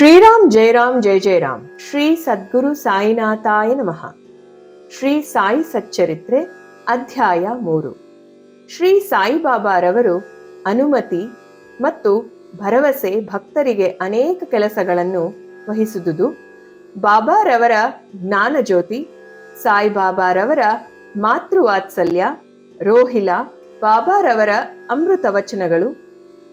ಶ್ರೀರಾಮ್ ಜಯರಾಮ್ ಜಯ ಜಯರಾಮ್ ಶ್ರೀ ಸದ್ಗುರು ಸಾಯಿನಾಥಾಯ ನಮಃ. ಶ್ರೀ ಸಾಯಿ ಸಚ್ಚರಿತ್ರೆ ಅಧ್ಯಾಯ ಮೂರು. ಶ್ರೀ ಸಾಯಿಬಾಬಾರವರು ಅನುಮತಿ ಮತ್ತು ಭರವಸೆ ಭಕ್ತರಿಗೆ ಅನೇಕ ಕೆಲಸಗಳನ್ನು ವಹಿಸುವುದು ಬಾಬಾರವರ ಜ್ಞಾನಜ್ಯೋತಿ ಸಾಯಿಬಾಬಾರವರ ಮಾತೃವಾತ್ಸಲ್ಯ, ರೋಹಿಲ ಬಾಬಾರವರ ಅಮೃತ ವಚನಗಳು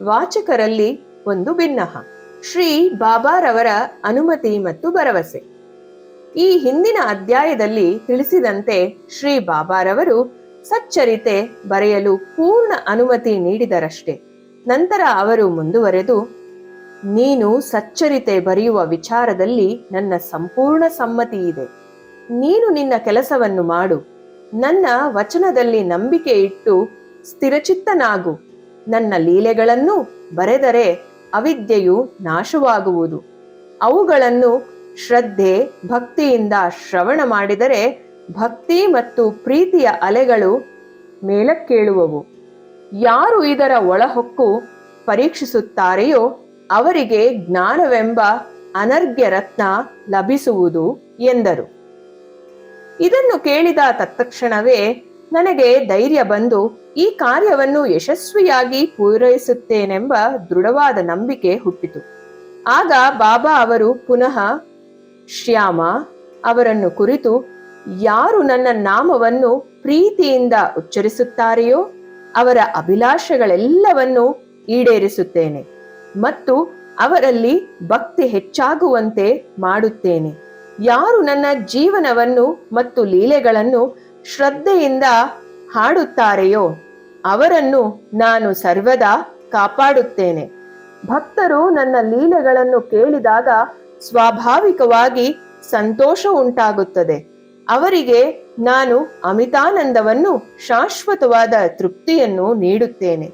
ವಾಚಕರಲ್ಲಿ ಒಂದು ಭಿನ್ನಹ ಶ್ರೀ ಬಾಬಾರವರ ಅನುಮತಿ ಮತ್ತು ಭರವಸೆ. ಈ ಹಿಂದಿನ ಅಧ್ಯಾಯದಲ್ಲಿ ತಿಳಿಸಿದಂತೆ ಶ್ರೀ ಬಾಬಾರವರು ಸಚ್ಚರಿತೆ ಬರೆಯಲು ಪೂರ್ಣ ಅನುಮತಿ ನೀಡಿದರಷ್ಟೇ. ನಂತರ ಅವರು ಮುಂದುವರೆದು, ನೀನು ಸಚ್ಚರಿತೆ ಬರೆಯುವ ವಿಚಾರದಲ್ಲಿ ನನ್ನ ಸಂಪೂರ್ಣ ಸಮ್ಮತಿ ಇದೆ. ನೀನು ನಿನ್ನ ಕೆಲಸವನ್ನು ಮಾಡು. ನನ್ನ ವಚನದಲ್ಲಿ ನಂಬಿಕೆ ಇಟ್ಟು ಸ್ಥಿರಚಿತ್ತನಾಗು. ನನ್ನ ಲೀಲೆಗಳನ್ನು ಬರೆದರೆ ಅವಿದ್ಯೆಯು ನಾಶವಾಗುವುದು. ಅವುಗಳನ್ನು ಶ್ರದ್ಧೆ, ಭಕ್ತಿಯಿಂದ ಶ್ರವಣ ಮಾಡಿದರೆ ಭಕ್ತಿ ಮತ್ತು ಪ್ರೀತಿಯ ಅಲೆಗಳು ಮೇಲಕ್ಕೇಳುವವು. ಯಾರು ಇದರ ಒಳಹೊಕ್ಕು ಪರೀಕ್ಷಿಸುತ್ತಾರೆಯೋ ಅವರಿಗೆ ಜ್ಞಾನವೆಂಬ ಅನರ್ಘ್ಯ ರತ್ನ ಲಭಿಸುವುದು ಎಂದರು. ಇದನ್ನು ಕೇಳಿದ ತತ್ಕ್ಷಣವೇ ನನಗೆ ಧೈರ್ಯ ಬಂದು ಈ ಕಾರ್ಯವನ್ನು ಯಶಸ್ವಿಯಾಗಿ ಪೂರೈಸುತ್ತೇನೆಂಬ ದೃಢವಾದ ನಂಬಿಕೆ ಹುಟ್ಟಿತು. ಆಗ ಬಾಬಾ ಅವರು ಪುನಃ, ಶ್ಯಾಮ, ಅವರನ್ನು ಕುರಿತು ಯಾರು ನನ್ನ ನಾಮವನ್ನು ಪ್ರೀತಿಯಿಂದ ಉಚ್ಚರಿಸುತ್ತಾರೆಯೋ, ಅವರ ಅಭಿಲಾಷೆಗಳೆಲ್ಲವನ್ನು ಈಡೇರಿಸುತ್ತೇನೆ ಮತ್ತು ಅವರಲ್ಲಿ ಭಕ್ತಿ ಹೆಚ್ಚಾಗುವಂತೆ ಮಾಡುತ್ತೇನೆ. ಯಾರು ನನ್ನ ಜೀವನವನ್ನು ಮತ್ತು ಲೀಲೆಗಳನ್ನು ಶ್ರದ್ಧೆಯಿಂದ ಹಾಡುತ್ತಾರೆಯೋ, ಅವರನ್ನು ನಾನು ಸರ್ವದಾ ಕಾಪಾಡುತ್ತೇನೆ. ಭಕ್ತರು ನನ್ನ ಲೀಲೆಗಳನ್ನು ಕೇಳಿದಾಗ ಸ್ವಾಭಾವಿಕವಾಗಿ ಸಂತೋಷ ಉಂಟಾಗುತ್ತದೆ. ಅವರಿಗೆ ನಾನು ಅಮಿತಾನಂದವನ್ನು ಶಾಶ್ವತವಾದ ತೃಪ್ತಿಯನ್ನು ನೀಡುತ್ತೇನೆ.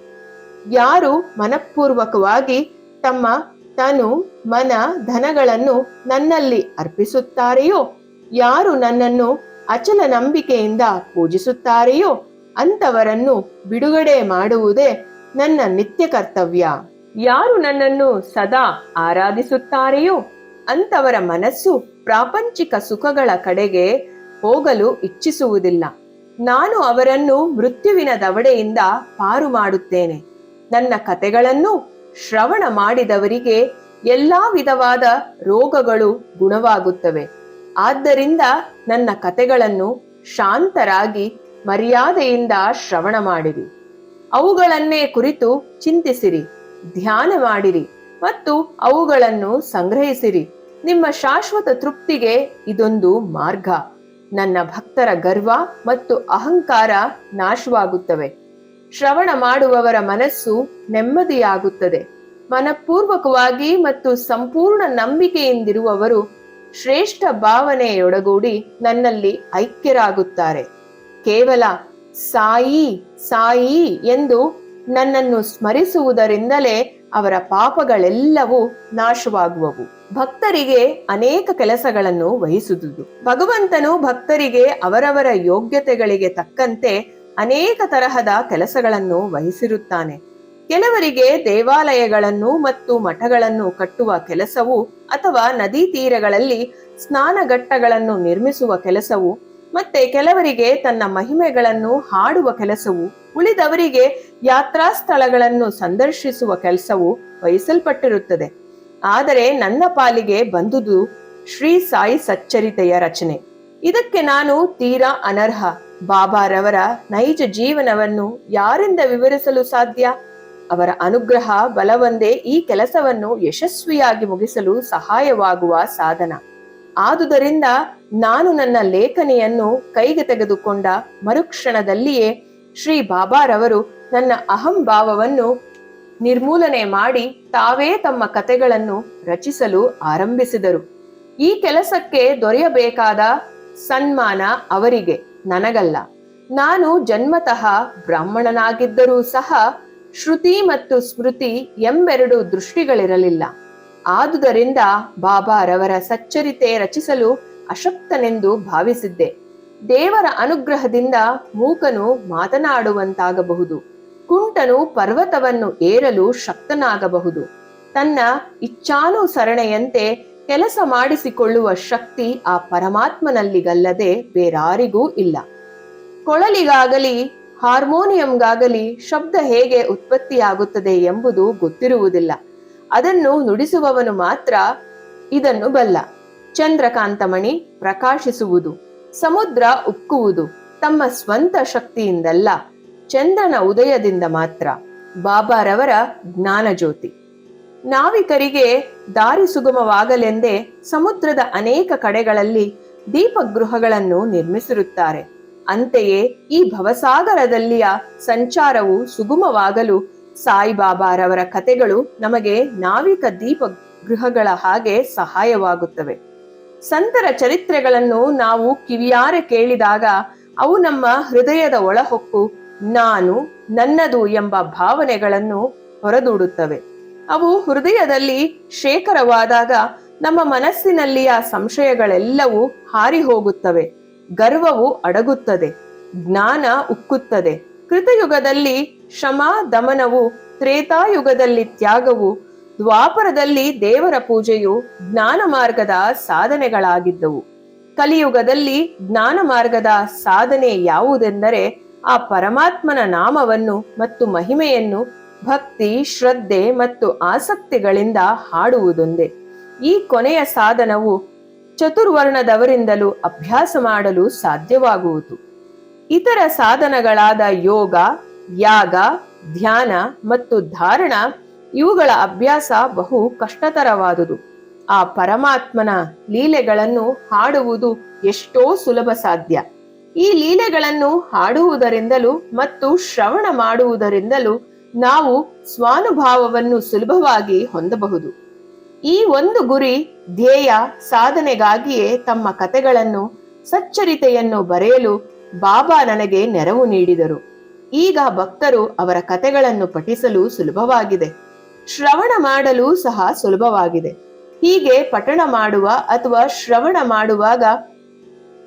ಯಾರು ಮನಪೂರ್ವಕವಾಗಿ ತಮ್ಮ ತನು ಮನ ಧನಗಳನ್ನು ನನ್ನಲ್ಲಿ ಅರ್ಪಿಸುತ್ತಾರೆಯೋ, ಯಾರು ನನ್ನನ್ನು ಅಚಲ ನಂಬಿಕೆಯಿಂದ ಪೂಜಿಸುತ್ತಾರೆಯೋ ಅಂತವರನ್ನು ಬಿಡುಗಡೆ ಮಾಡುವುದೇ ನನ್ನ ನಿತ್ಯ ಕರ್ತವ್ಯ. ಯಾರು ನನ್ನನ್ನು ಸದಾ ಆರಾಧಿಸುತ್ತಾರೆಯೋ ಅಂತವರ ಮನಸ್ಸು ಪ್ರಾಪಂಚಿಕ ಸುಖಗಳ ಕಡೆಗೆ ಹೋಗಲು ಇಚ್ಛಿಸುವುದಿಲ್ಲ. ನಾನು ಅವರನ್ನು ಮೃತ್ಯುವಿನ ದವಡೆಯಿಂದ ಪಾರು ಮಾಡುತ್ತೇನೆ. ನನ್ನ ಕತೆಗಳನ್ನು ಶ್ರವಣ ಮಾಡಿದವರಿಗೆ ಎಲ್ಲಾ ವಿಧವಾದ ರೋಗಗಳು ಗುಣವಾಗುತ್ತವೆ. ಆದ್ದರಿಂದ ನನ್ನ ಕತೆಗಳನ್ನು ಶಾಂತರಾಗಿ ಮರ್ಯಾದೆಯಿಂದ ಶ್ರವಣ ಮಾಡಿರಿ. ಅವುಗಳನ್ನೇ ಕುರಿತು ಚಿಂತಿಸಿರಿ, ಧ್ಯಾನ ಮಾಡಿರಿ ಮತ್ತು ಅವುಗಳನ್ನು ಸಂಗ್ರಹಿಸಿರಿ. ನಿಮ್ಮ ಶಾಶ್ವತ ತೃಪ್ತಿಗೆ ಇದೊಂದು ಮಾರ್ಗ. ನನ್ನ ಭಕ್ತರ ಗರ್ವ ಮತ್ತು ಅಹಂಕಾರ ನಾಶವಾಗುತ್ತವೆ. ಶ್ರವಣ ಮಾಡುವವರ ಮನಸ್ಸು ನೆಮ್ಮದಿಯಾಗುತ್ತದೆ. ಮನಪೂರ್ವಕವಾಗಿ ಮತ್ತು ಸಂಪೂರ್ಣ ನಂಬಿಕೆಯಿಂದಿರುವವರು ಶ್ರೇಷ್ಠ ಭಾವನೆಯೊಡಗೂಡಿ ನನ್ನಲ್ಲಿ ಐಕ್ಯರಾಗುತ್ತಾರೆ. ಕೇವಲ ಸಾಯಿ ಸಾಯಿ ಎಂದು ನನ್ನನ್ನು ಸ್ಮರಿಸುವುದರಿಂದಲೇ ಅವರ ಪಾಪಗಳೆಲ್ಲವೂ ನಾಶವಾಗುವವು. ಭಕ್ತರಿಗೆ ಅನೇಕ ಕೆಲಸಗಳನ್ನು ವಹಿಸುವುದು. ಭಗವಂತನು ಭಕ್ತರಿಗೆ ಅವರವರ ಯೋಗ್ಯತೆಗಳಿಗೆ ತಕ್ಕಂತೆ ಅನೇಕ ತರಹದ ಕೆಲಸಗಳನ್ನು ವಹಿಸಿರುತ್ತಾನೆ. ಕೆಲವರಿಗೆ ದೇವಾಲಯಗಳನ್ನು ಮತ್ತು ಮಠಗಳನ್ನು ಕಟ್ಟುವ ಕೆಲಸವು ಅಥವಾ ನದಿ ತೀರಗಳಲ್ಲಿ ಸ್ನಾನಘಟ್ಟಗಳನ್ನು ನಿರ್ಮಿಸುವ ಕೆಲಸವು, ಮತ್ತೆ ಕೆಲವರಿಗೆ ತನ್ನ ಮಹಿಮೆಗಳನ್ನು ಹಾಡುವ ಕೆಲಸವು, ಉಳಿದವರಿಗೆ ಯಾತ್ರಾ ಸ್ಥಳಗಳನ್ನು ಸಂದರ್ಶಿಸುವ ಕೆಲಸವು ವಹಿಸಲ್ಪಟ್ಟಿರುತ್ತದೆ. ಆದರೆ ನನ್ನ ಪಾಲಿಗೆ ಬಂದುದು ಶ್ರೀ ಸಾಯಿ ಸಚ್ಚರಿತೆಯ ರಚನೆ. ಇದಕ್ಕೆ ನಾನು ತೀರಾ ಅನರ್ಹ. ಬಾಬಾರವರ ನೈಜ ಜೀವನವನ್ನು ಯಾರಿಂದ ವಿವರಿಸಲು ಸಾಧ್ಯ? ಅವರ ಅನುಗ್ರಹ, ಬಲವಂದೇ ಈ ಕೆಲಸವನ್ನು ಯಶಸ್ವಿಯಾಗಿ ಮುಗಿಸಲು ಸಹಾಯವಾಗುವ ಸಾಧನ. ಆದುದರಿಂದ ನಾನು ನನ್ನ ಲೇಖನೆಯನ್ನು ಕೈಗೆ ತೆಗೆದುಕೊಂಡ ಮರುಕ್ಷಣದಲ್ಲಿಯೇ ಶ್ರೀ ಬಾಬಾರವರು ನನ್ನ ಅಹಂಭಾವವನ್ನು ನಿರ್ಮೂಲನೆ ಮಾಡಿ ತಾವೇ ತಮ್ಮ ಕತೆಗಳನ್ನು ರಚಿಸಲು ಆರಂಭಿಸಿದರು. ಈ ಕೆಲಸಕ್ಕೆ ದೊರೆಯಬೇಕಾದ ಸನ್ಮಾನ ಅವರಿಗೆ ನನಗಲ್ಲ. ನಾನು ಜನ್ಮತಃ ಬ್ರಾಹ್ಮಣನಾಗಿದ್ದರೂ ಸಹ ಶ್ರುತಿ ಮತ್ತು ಸ್ಮೃತಿ ಎಂಬೆರಡು ದೃಷ್ಟಿಗಳಿರಲಿಲ್ಲ. ಆದುದರಿಂದ ಬಾಬಾರವರ ಸಚ್ಚರಿತೆ ರಚಿಸಲು ಅಶಕ್ತನೆಂದು ಭಾವಿಸಿದ್ದೆ. ದೇವರ ಅನುಗ್ರಹದಿಂದ ಮೂಕನು ಮಾತನಾಡುವಂತಾಗಬಹುದು. ಕುಂಟನು ಪರ್ವತವನ್ನು ಏರಲು ಶಕ್ತನಾಗಬಹುದು. ತನ್ನ ಇಚ್ಛಾನುಸರಣೆಯಂತೆ ಕೆಲಸ ಮಾಡಿಸಿಕೊಳ್ಳುವ ಶಕ್ತಿ ಆ ಪರಮಾತ್ಮನಲ್ಲಿಗಲ್ಲದೆ ಬೇರಾರಿಗೂ ಇಲ್ಲ. ಕೊಳಲಿಗಾಗಲಿ ಹಾರ್ಮೋನಿಯಂಗಾಗಲಿ ಶಬ್ದ ಹೇಗೆ ಉತ್ಪತ್ತಿಯಾಗುತ್ತದೆ ಎಂಬುದು ಗೊತ್ತಿರುವುದಿಲ್ಲ. ಅದನ್ನು ನುಡಿಸುವವನು ಮಾತ್ರ ಇದನ್ನು ಬಲ್ಲ. ಚಂದ್ರಕಾಂತಮಣಿ ಪ್ರಕಾಶಿಸುವುದು, ಸಮುದ್ರ ಉಕ್ಕುವುದು ತಮ್ಮ ಸ್ವಂತ ಶಕ್ತಿಯಿಂದಲ್ಲ, ಚಂದ್ರನ ಉದಯದಿಂದ ಮಾತ್ರ. ಬಾಬಾರವರ ಜ್ಞಾನಜ್ಯೋತಿ. ನಾವಿಕರಿಗೆ ದಾರಿ ಸುಗಮವಾಗಲೆಂದೇ ಸಮುದ್ರದ ಅನೇಕ ಕಡೆಗಳಲ್ಲಿ ದೀಪಗೃಹಗಳನ್ನು ನಿರ್ಮಿಸಿರುತ್ತಾರೆ. ಅಂತೆಯೇ ಈ ಭವಸಾಗರದಲ್ಲಿಯ ಸಂಚಾರವು ಸುಗಮವಾಗಲು ಸಾಯಿಬಾಬಾರವರ ಕಥೆಗಳು ನಮಗೆ ನಾವಿಕ ದೀಪ ಗೃಹಗಳ ಹಾಗೆ ಸಹಾಯವಾಗುತ್ತವೆ. ಸಂತರ ಚರಿತ್ರೆಗಳನ್ನು ನಾವು ಕಿವಿಯಾರೆ ಕೇಳಿದಾಗ ಅವು ನಮ್ಮ ಹೃದಯದ ಒಳಹೊಕ್ಕು, ನಾನು, ನನ್ನದು ಎಂಬ ಭಾವನೆಗಳನ್ನು ಹೊರದೂಡುತ್ತವೆ. ಅವು ಹೃದಯದಲ್ಲಿ ಶೇಖರವಾದಾಗ ನಮ್ಮ ಮನಸ್ಸಿನಲ್ಲಿಯ ಸಂಶಯಗಳೆಲ್ಲವೂ ಹಾರಿ ಹೋಗುತ್ತವೆ. ಗರ್ವವು ಅಡಗುತ್ತದೆ, ಜ್ಞಾನ ಉಕ್ಕುತ್ತದೆ. ಕೃತಯುಗದಲ್ಲಿ ಶ್ರಮ ದಮನವು, ತ್ರೇತಾಯುಗದಲ್ಲಿ ತ್ಯಾಗವು, ದ್ವಾಪರದಲ್ಲಿ ದೇವರ ಪೂಜೆಯು ಜ್ಞಾನ ಮಾರ್ಗದ ಸಾಧನೆಗಳಾಗಿದ್ದವು. ಕಲಿಯುಗದಲ್ಲಿ ಜ್ಞಾನ ಮಾರ್ಗದ ಸಾಧನೆ ಯಾವುದೆಂದರೆ ಆ ಪರಮಾತ್ಮನ ನಾಮವನ್ನು ಮತ್ತು ಮಹಿಮೆಯನ್ನು ಭಕ್ತಿ, ಶ್ರದ್ಧೆ ಮತ್ತು ಆಸಕ್ತಿಗಳಿಂದ ಹಾಡುವುದೊಂದೇ. ಈ ಕೊನೆಯ ಸಾಧನವು ಚತುರ್ವರ್ಣದವರಿಂದಲೂ ಅಭ್ಯಾಸ ಮಾಡಲು ಸಾಧ್ಯವಾಗುವುದು. ಇತರ ಸಾಧನಗಳಾದ ಯೋಗ, ಯಾಗ, ಧ್ಯಾನ ಮತ್ತು ಧಾರಣ ಇವುಗಳ ಅಭ್ಯಾಸ ಬಹು ಕಷ್ಟತರವಾದುದು. ಆ ಪರಮಾತ್ಮನ ಲೀಲೆಗಳನ್ನು ಹಾಡುವುದು ಎಷ್ಟೋ ಸುಲಭ ಸಾಧ್ಯ. ಈ ಲೀಲೆಗಳನ್ನು ಹಾಡುವುದರಿಂದಲೂ ಮತ್ತು ಶ್ರವಣ ಮಾಡುವುದರಿಂದಲೂ ನಾವು ಸ್ವಾನುಭಾವವನ್ನು ಸುಲಭವಾಗಿ ಹೊಂದಬಹುದು. ಈ ಒಂದು ಗುರಿ ಧ್ಯೇಯ ಸಾಧನೆಗಾಗಿಯೇ ತಮ್ಮ ಕತೆಗಳನ್ನು ಸಚ್ಚರಿತೆಯನ್ನು ಬರೆಯಲು ಬಾಬಾ ನನಗೆ ನೆರವು ನೀಡಿದರು. ಈಗ ಭಕ್ತರು ಅವರ ಕತೆಗಳನ್ನು ಪಠಿಸಲು ಸುಲಭವಾಗಿದೆ. ಶ್ರವಣ ಮಾಡಲು ಸಹ ಸುಲಭವಾಗಿದೆ. ಹೀಗೆ ಪಠಣ ಮಾಡುವ ಅಥವಾ ಶ್ರವಣ ಮಾಡುವಾಗ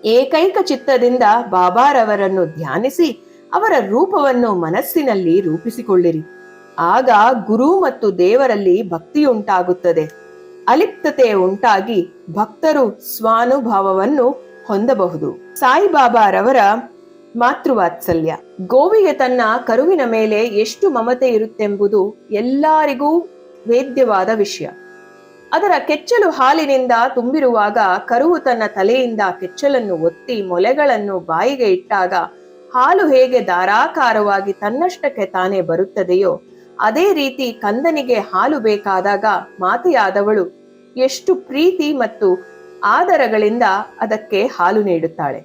ಏಕೈಕ ಚಿತ್ತದಿಂದ ಬಾಬಾರವರನ್ನು ಧ್ಯಾನಿಸಿ ಅವರ ರೂಪವನ್ನು ಮನಸ್ಸಿನಲ್ಲಿ ರೂಪಿಸಿಕೊಳ್ಳಿರಿ. ಆಗ ಗುರು ಮತ್ತು ದೇವರಲ್ಲಿ ಭಕ್ತಿಯುಂಟಾಗುತ್ತದೆ. ಅಲಿಪ್ತತೆ ಉಂಟಾಗಿ ಭಕ್ತರು ಸ್ವಾನುಭಾವವನ್ನು ಹೊಂದಬಹುದು. ಸಾಯಿಬಾಬಾರವರ ಮಾತೃವಾತ್ಸಲ್ಯ. ಗೋವಿಗೆ ತನ್ನ ಕರುವಿನ ಮೇಲೆ ಎಷ್ಟು ಮಮತೆ ಇರುತ್ತೆಂಬುದು ಎಲ್ಲರಿಗೂ ವೇದ್ಯವಾದ ವಿಷಯ. ಅದರ ಕೆಚ್ಚಲು ಹಾಲಿನಿಂದ ತುಂಬಿರುವಾಗ ಕರುವು ತನ್ನ ತಲೆಯಿಂದ ಕೆಚ್ಚಲನ್ನು ಒತ್ತಿ ಮೊಲೆಗಳನ್ನು ಬಾಯಿಗೆ ಇಟ್ಟಾಗ ಹಾಲು ಹೇಗೆ ಧಾರಾಕಾರವಾಗಿ ತನ್ನಷ್ಟಕ್ಕೆ ತಾನೇ ಬರುತ್ತದೆಯೋ, ಅದೇ ರೀತಿ ಕಂದನಿಗೆ ಹಾಲು ಬೇಕಾದಾಗ ಮಾತೆಯಾದವಳು ಎಷ್ಟು ಪ್ರೀತಿ ಮತ್ತು ಆದರಗಳಿಂದ ಅದಕ್ಕೆ ಹಾಲು ನೀಡುತ್ತಾಳೆ.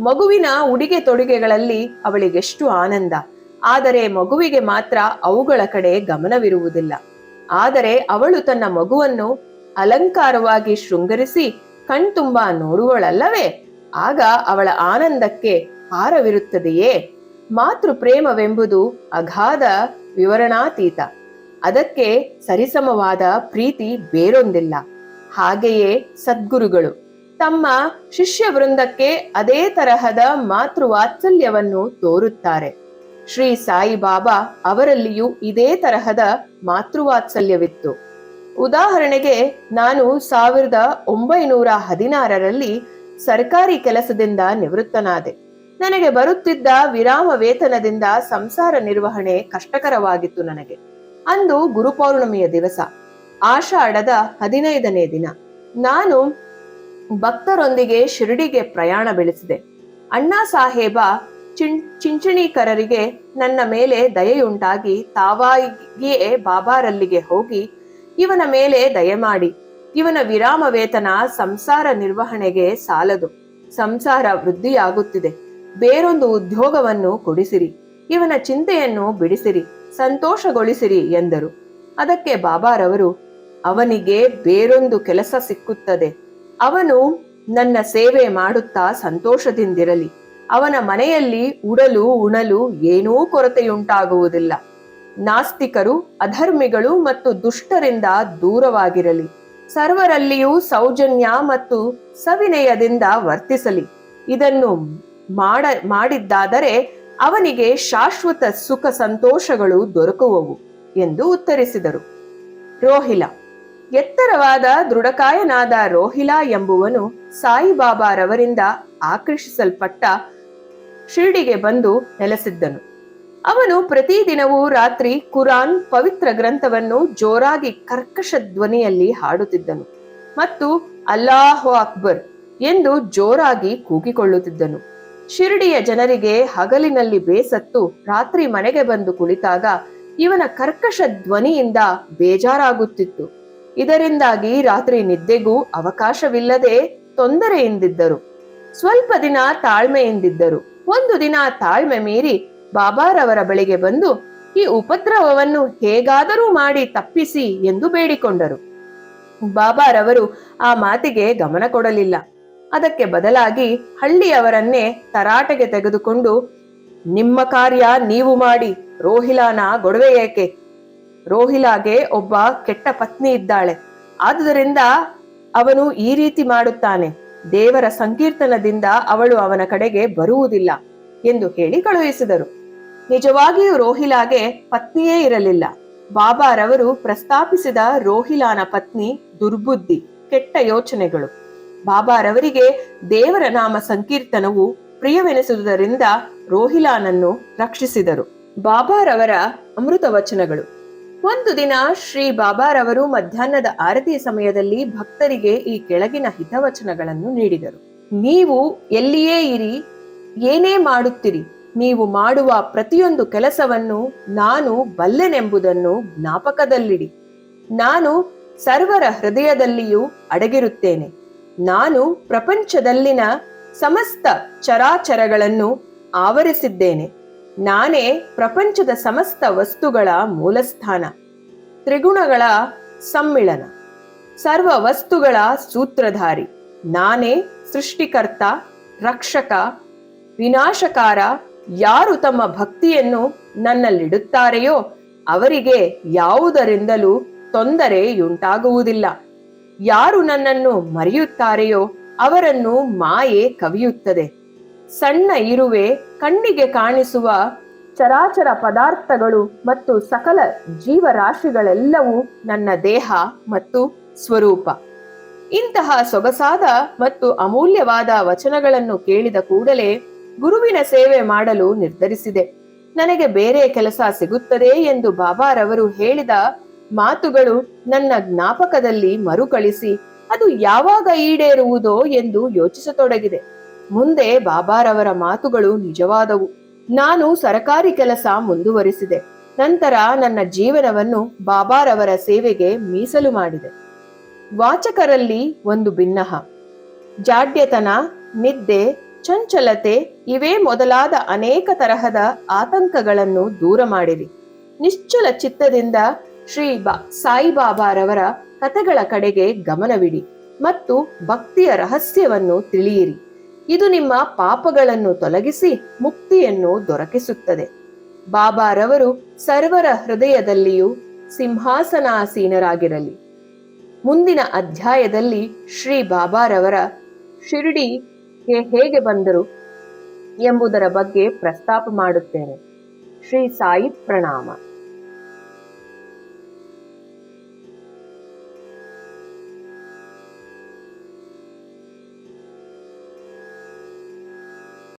ಮಗುವಿನ ಉಡಿಗೆ ತೊಡುಗೆಗಳಲ್ಲಿ ಅವಳಿಗೆಷ್ಟು ಆನಂದ. ಆದರೆ ಮಗುವಿಗೆ ಮಾತ್ರ ಅವುಗಳ ಕಡೆ ಗಮನವಿರುವುದಿಲ್ಲ. ಆದರೆ ಅವಳು ತನ್ನ ಮಗುವನ್ನು ಅಲಂಕಾರವಾಗಿ ಶೃಂಗರಿಸಿ ಕಣ್ತುಂಬ ನೋಡುವಳಲ್ಲವೇ? ಆಗ ಅವಳ ಆನಂದಕ್ಕೆ ಹಾರವಿರುತ್ತದೆಯೇ? ಮಾತೃ ಪ್ರೇಮವೆಂಬುದು ಅಗಾಧ ವಿವರಣಾತೀತ. ಅದಕ್ಕೆ ಸರಿಸಮವಾದ ಪ್ರೀತಿ ಬೇರೊಂದಿಲ್ಲ. ಹಾಗೆಯೇ ಸದ್ಗುರುಗಳು. ತಮ್ಮ ಶಿಷ್ಯ ವೃಂದಕ್ಕೆ ಅದೇ ತರಹದ ಮಾತೃವಾತ್ಸಲ್ಯವನ್ನು ತೋರುತ್ತಾರೆ. ಶ್ರೀ ಸಾಯಿಬಾಬಾ ಅವರಲ್ಲಿಯೂ ಇದೇ ತರಹದ ಮಾತೃವಾತ್ಸಲ್ಯವಿತ್ತು. ಉದಾಹರಣೆಗೆ ನಾನು ಸಾವಿರದ ಒಂಬೈನೂರ ಹದಿನಾರರಲ್ಲಿ ಸರ್ಕಾರಿ ಕೆಲಸದಿಂದ ನಿವೃತ್ತನಾದೆ. ನನಗೆ ಬರುತ್ತಿದ್ದ ವಿರಾಮ ವೇತನದಿಂದ ಸಂಸಾರ ನಿರ್ವಹಣೆ ಕಷ್ಟಕರವಾಗಿತ್ತು ನನಗೆ. ಅಂದು ಗುರುಪೌರ್ಣಮಿಯ ದಿವಸ. ಆಷಾಢದ ಹದಿನೈದನೇ ದಿನ. ನಾನು ಭಕ್ತರೊಂದಿಗೆ ಶಿರಡಿಗೆ ಪ್ರಯಾಣ ಬೆಳೆಸಿದೆ. ಅಣ್ಣಾ ಸಾಹೇಬ ಚಿಂ ಚಿಂಚಣಿಕರರಿಗೆ ನನ್ನ ಮೇಲೆ ದಯೆಯುಂಟಾಗಿ ತಾವಾಗಿಯೇ ಬಾಬಾರಲ್ಲಿಗೆ ಹೋಗಿ ಇವನ ಮೇಲೆ ದಯಮಾಡಿ ಇವನ ವಿರಾಮ ವೇತನ ಸಂಸಾರ ನಿರ್ವಹಣೆಗೆ ಸಾಲದು. ಸಂಸಾರ ವೃದ್ಧಿಯಾಗುತ್ತಿದೆ. ಬೇರೊಂದು ಉದ್ಯೋಗವನ್ನು ಕೊಡಿಸಿರಿ. ಇವನ ಚಿಂತೆಯನ್ನು ಬಿಡಿಸಿರಿ. ಸಂತೋಷಗೊಳಿಸಿರಿ ಎಂದರು. ಅದಕ್ಕೆ ಬಾಬಾರವರು ಅವನಿಗೆ ಬೇರೊಂದು ಕೆಲಸ ಸಿಕ್ಕುತ್ತದೆ. ಅವನು ನನ್ನ ಸೇವೆ ಮಾಡುತ್ತಾ ಸಂತೋಷದಿಂದಿರಲಿ. ಅವನ ಮನೆಯಲ್ಲಿ ಉಡಲು, ಉಣಲು ಏನೂ ಕೊರತೆಯುಂಟಾಗುವುದಿಲ್ಲ. ನಾಸ್ತಿಕರು, ಅಧರ್ಮಿಗಳು ಮತ್ತು ದುಷ್ಟರಿಂದ ದೂರವಾಗಿರಲಿ. ಸರ್ವರಲ್ಲಿಯೂ ಸೌಜನ್ಯ ಮತ್ತು ಸವಿನಯದಿಂದ ವರ್ತಿಸಲಿ. ಇದನ್ನು ಮಾಡ, ಮಾಡಿದ್ದಾದರೆ ಅವನಿಗೆ ಶಾಶ್ವತ ಸುಖ ಸಂತೋಷಗಳು ದೊರಕುವವು ಎಂದು ಉತ್ತರಿಸಿದರು. ರೋಹಿಲ ಎತ್ತರವಾದ ದೃಢಕಾಯನಾದ ರೋಹಿಲಾ ಎಂಬುವನು ಸಾಯಿಬಾಬಾರವರಿಂದ ಆಕರ್ಷಿಸಲ್ಪಟ್ಟ ಶಿರ್ಡಿಗೆ ಬಂದು ನೆಲೆಸಿದ್ದನು. ಅವನು ಪ್ರತಿದಿನವೂ ರಾತ್ರಿ ಕುರಾನ್ ಪವಿತ್ರ ಗ್ರಂಥವನ್ನು ಜೋರಾಗಿ ಕರ್ಕಶ ಧ್ವನಿಯಲ್ಲಿ ಹಾಡುತ್ತಿದ್ದನು ಮತ್ತು ಅಲ್ಲಾಹು ಅಕ್ಬರ್ ಎಂದು ಜೋರಾಗಿ ಕೂಗಿಕೊಳ್ಳುತ್ತಿದ್ದನು. ಶಿರಡಿಯ ಜನರಿಗೆ ಹಗಲಿನಲ್ಲಿ ಬೇಸತ್ತು ರಾತ್ರಿ ಮನೆಗೆ ಬಂದು ಕುಳಿತಾಗ ಇವನ ಕರ್ಕಶ ಧ್ವನಿಯಿಂದ ಬೇಜಾರಾಗುತ್ತಿತ್ತು. ಇದರಿಂದಾಗಿ ರಾತ್ರಿ ನಿದ್ದೆಗೂ ಅವಕಾಶವಿಲ್ಲದೆ ತೊಂದರೆಯಿಂದಿದ್ದರು. ಸ್ವಲ್ಪ ದಿನ ತಾಳ್ಮೆಯಿಂದಿದ್ದರು. ಒಂದು ದಿನ ತಾಳ್ಮೆ ಮೀರಿ ಬಾಬಾರವರ ಬಳಿಗೆ ಬಂದು, ಈ ಉಪದ್ರವವನ್ನು ಹೇಗಾದರೂ ಮಾಡಿ ತಪ್ಪಿಸಿ ಎಂದು ಬೇಡಿಕೊಂಡರು. ಬಾಬಾರವರು ಆ ಮಾತಿಗೆ ಗಮನ ಕೊಡಲಿಲ್ಲ. ಅದಕ್ಕೆ ಬದಲಾಗಿ ಹಳ್ಳಿಯವರನ್ನೇ ತರಾಟೆಗೆ ತೆಗೆದುಕೊಂಡು, ನಿಮ್ಮ ಕಾರ್ಯ ನೀವು ಮಾಡಿ, ರೋಹಿಲಾನ ಗೊಡವೆ ಏಕೆ ರೋಹಿಲಾಗೆ ಒಬ್ಬ ಕೆಟ್ಟ ಪತ್ನಿ ಇದ್ದಾಳೆ. ಆದುದರಿಂದ ಅವನು ಈ ರೀತಿ ಮಾಡುತ್ತಾನೆ. ದೇವರ ಸಂಕೀರ್ತನದಿಂದ ಅವಳು ಅವನ ಕಡೆಗೆ ಬರುವುದಿಲ್ಲ ಎಂದು ಹೇಳಿ ಕಳುಹಿಸಿದರು. ನಿಜವಾಗಿಯೂ ರೋಹಿಲಾಗೆ ಪತ್ನಿಯೇ ಇರಲಿಲ್ಲ. ಬಾಬಾರವರು ಪ್ರಸ್ತಾಪಿಸಿದ ರೋಹಿಲಾನ ಪತ್ನಿ ದುರ್ಬುದ್ಧಿ, ಕೆಟ್ಟ ಯೋಚನೆಗಳು. ಬಾಬಾರವರಿಗೆ ದೇವರ ನಾಮ ಸಂಕೀರ್ತನವು ಪ್ರಿಯವೆನಿಸುವುದರಿಂದ ರೋಹಿಲಾನನ್ನು ರಕ್ಷಿಸಿದರು. ಬಾಬಾರವರ ಅಮೃತ ವಚನಗಳು. ಒಂದು ದಿನ ಶ್ರೀ ಬಾಬಾರವರು ಮಧ್ಯಾಹ್ನದ ಆರತಿ ಸಮಯದಲ್ಲಿ ಭಕ್ತರಿಗೆ ಈ ಕೆಳಗಿನ ಹಿತವಚನಗಳನ್ನು ನೀಡಿದರು. ನೀವು ಎಲ್ಲಿಯೇ ಇರಿ, ಏನೇ ಮಾಡುತ್ತಿರಿ, ನೀವು ಮಾಡುವ ಪ್ರತಿಯೊಂದು ಕೆಲಸವನ್ನು ನಾನು ಬಲ್ಲೆನೆಂಬುದನ್ನು ಜ್ಞಾಪಕದಲ್ಲಿಡಿ. ನಾನು ಸರ್ವರ ಹೃದಯದಲ್ಲಿಯೂ ಅಡಗಿರುತ್ತೇನೆ. ನಾನು ಪ್ರಪಂಚದಲ್ಲಿನ ಸಮಸ್ತ ಚರಾಚರಗಳನ್ನು ಆವರಿಸಿದ್ದೇನೆ. ನಾನೇ ಪ್ರಪಂಚದ ಸಮಸ್ತ ವಸ್ತುಗಳ ಮೂಲಸ್ಥಾನ, ತ್ರಿಗುಣಗಳ ಸಮ್ಮಿಳನ, ಸರ್ವ ವಸ್ತುಗಳ ಸೂತ್ರಧಾರಿ. ನಾನೇ ಸೃಷ್ಟಿಕರ್ತ, ರಕ್ಷಕ, ವಿನಾಶಕಾರ. ಯಾರು ತಮ್ಮ ಭಕ್ತಿಯನ್ನು ನನ್ನಲ್ಲಿಡುತ್ತಾರೆಯೋ ಅವರಿಗೆ ಯಾವುದರಿಂದಲೂ ತೊಂದರೆಯುಂಟಾಗುವುದಿಲ್ಲ. ಯಾರು ನನ್ನನ್ನು ಮರೆಯುತ್ತಾರೆಯೋ ಅವರನ್ನು ಮಾಯೆ ಕವಿಯುತ್ತದೆ. ಸಣ್ಣ ಇರುವೆ ಕಣ್ಣಿಗೆ ಕಾಣಿಸುವ ಚರಾಚರ ಪದಾರ್ಥಗಳು ಮತ್ತು ಸಕಲ ಜೀವರಾಶಿಗಳೆಲ್ಲವೂ ನನ್ನ ದೇಹ ಮತ್ತು ಸ್ವರೂಪ. ಇಂತಹ ಸೊಗಸಾದ ಮತ್ತು ಅಮೂಲ್ಯವಾದ ವಚನಗಳನ್ನು ಕೇಳಿದ ಕೂಡಲೇ ಗುರುವಿನ ಸೇವೆ ಮಾಡಲು ನಿರ್ಧರಿಸಿದೆ. ನನಗೆ ಬೇರೆ ಕೆಲಸ ಸಿಗುತ್ತದೆ ಎಂದು ಬಾಬಾರವರು ಹೇಳಿದ ಮಾತುಗಳು ನನ್ನ ಜ್ಞಾಪಕದಲ್ಲಿ ಮರುಕಳಿಸಿ ಅದು ಯಾವಾಗ ಈಡೇರುವುದೋ ಎಂದು ಯೋಚಿಸತೊಡಗಿದೆ. ಮುಂದೆ ಬಾಬಾರವರ ಮಾತುಗಳು ನಿಜವಾದವು. ನಾನು ಸರಕಾರಿ ಕೆಲಸ ಮುಂದುವರಿಸಿದೆ. ನಂತರ ನನ್ನ ಜೀವನವನ್ನು ಬಾಬಾರವರ ಸೇವೆಗೆ ಮೀಸಲು ಮಾಡಿದೆ. ವಾಚಕರಲ್ಲಿ ಒಂದು ಭಿನ್ನಹ ಜಾಡ್ಯತನ, ನಿದ್ದೆ, ಚಂಚಲತೆ ಇವೇ ಮೊದಲಾದ ಅನೇಕ ತರಹದ ಆತಂಕಗಳನ್ನು ದೂರ ಮಾಡಿರಿ. ನಿಶ್ಚಲ ಚಿತ್ತದಿಂದ ಶ್ರೀ ಬಾ ಸಾಯಿಬಾಬಾರವರ ಕಥೆಗಳ ಕಡೆಗೆ ಗಮನವಿಡಿ ಮತ್ತು ಭಕ್ತಿಯ ರಹಸ್ಯವನ್ನು ತಿಳಿಯಿರಿ. ಇದು ನಿಮ್ಮ ಪಾಪಗಳನ್ನು ತೊಲಗಿಸಿ ಮುಕ್ತಿಯನ್ನು ದೊರಕಿಸುತ್ತದೆ. ಬಾಬಾರವರು ಸರ್ವರ ಹೃದಯದಲ್ಲಿಯೂ ಸಿಂಹಾಸನಾಸೀನರಾಗಿರಲಿ. ಮುಂದಿನ ಅಧ್ಯಾಯದಲ್ಲಿ ಶ್ರೀ ಬಾಬಾರವರ ಶಿರ್ಡಿಗೆ ಹೇಗೆ ಬಂದರು ಎಂಬುದರ ಬಗ್ಗೆ ಪ್ರಸ್ತಾಪ ಮಾಡುತ್ತೇನೆ. ಶ್ರೀ ಸಾಯಿ ಪ್ರಣಾಮ.